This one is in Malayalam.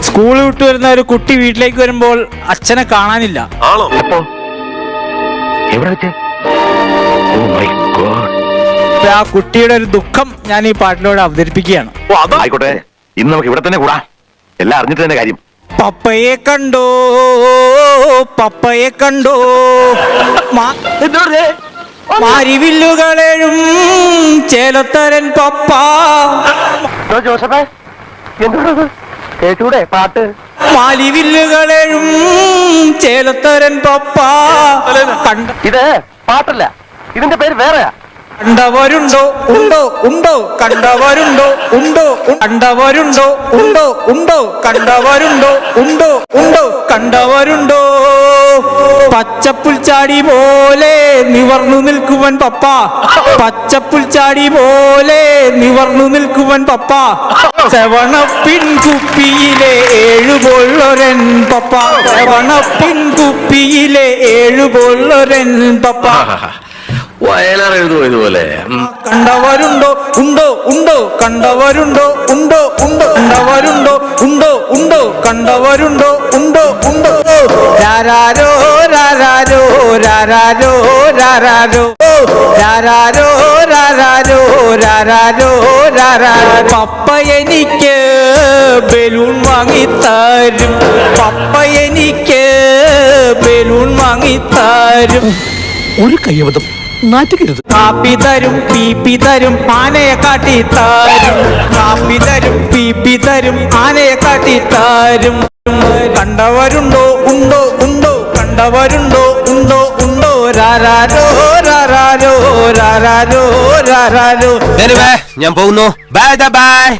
സ്കൂൾ വിട്ട് വരുന്ന ഒരു കുട്ടി വീട്ടിലേക്ക് വരുമ്പോൾ അച്ഛനെ കാണാനില്ല. ആണോ? എവിടെ വെച്ച്? Oh my god. ആ കുട്ടിയുടെ ഒരു ദുഃഖം ഞാൻ ഈ പാട്ടിലൂടെ അവതരിപ്പിക്കുകയാണ്. ആയിക്കോട്ടെ ഇന്ന് നമുക്ക് ഇവിടെ തന്നെ കൂടാ. എല്ലാം അറിഞ്ഞിട്ട് തന്നെ കാര്യം. പപ്പയെ കണ്ടോ? പപ്പയെ കണ്ടോ? മാ- മാരിവില്ലുകളെഴും ചേലത്തരൻ പപ്പ. ജോസഫേ? എന്തോടത്? കേട്ടൂടെ പാട്ട്? മാലിവില്ലുകളെഴും ചേലത്തരൻ പപ്പ. കണ്ട ഇത് പാട്ടല്ല. ഇതിന്റെ പേര് വേറെയാ. കണ്ടവരുണ്ടോ? ഉണ്ടോ? ഉണ്ടോ? കണ്ടവരുണ്ടോ? ഉണ്ടോ? കണ്ടവരുണ്ടോ? ഉണ്ടോ? ഉണ്ടോ? കണ്ടവരുണ്ടോ? ഉണ്ടോ? ഉണ്ടോ? കണ്ടവരുണ്ടോ? പച്ചപ്പുൽ ചാടി പോലെ നിവർന്നു നിൽക്കുവൻ പപ്പ. പച്ചപ്പുൽച്ചാടി പോലെ നിവർന്നു നിൽക്കുവൻ പപ്പ. സെവണപ്പിൻ കുപ്പിയിലെ ഏഴുകൊള്ളൊരൻ പപ്പ. സെവണപ്പിൻ കുപ്പിയിലെ ഏഴുകൊള്ളൊരൻ പപ്പ. വയലാർ. കണ്ടവരുണ്ടോ? ഉണ്ടോ? ഉണ്ടോ? കണ്ടവരുണ്ടോ? ഉണ്ടോ? ഉണ്ടോ? കണ്ടവരുണ്ടോ? ഉണ്ടോ? ഉണ്ടോ? കണ്ടവരുണ്ടോ? ഉണ്ടോ? ഉണ്ടോ? രാരാരോ രാരാരോ രാരാരോ രാരാരോ. രാരാരോ രാരാരോ രാരാരോ രാരാരോ. പപ്പ എനിക്ക് ബലൂൺ വാങ്ങിത്തരും. പപ്പ എനിക്ക് ബലൂൺ വാങ്ങിത്തരും. ഒരു കയ്യബദ്ധം. നാറ്റുകരുത് കാപ്പി തരും പീപ്പി തരും ആനയെ കാട്ടി തരും കാപ്പി തരും പീപ്പി തരും ആനയെ കാട്ടി തരും കണ്ടവരുണ്ടോ. ഉണ്ടോ? ഉണ്ടോ? കണ്ടവരുണ്ടോ? ഉണ്ടോ? ഉണ്ടോ? രാരാരോ രാരാരോ രാരാരോ രാരാരോ. ഞാൻ പോകുന്നു. Bye bye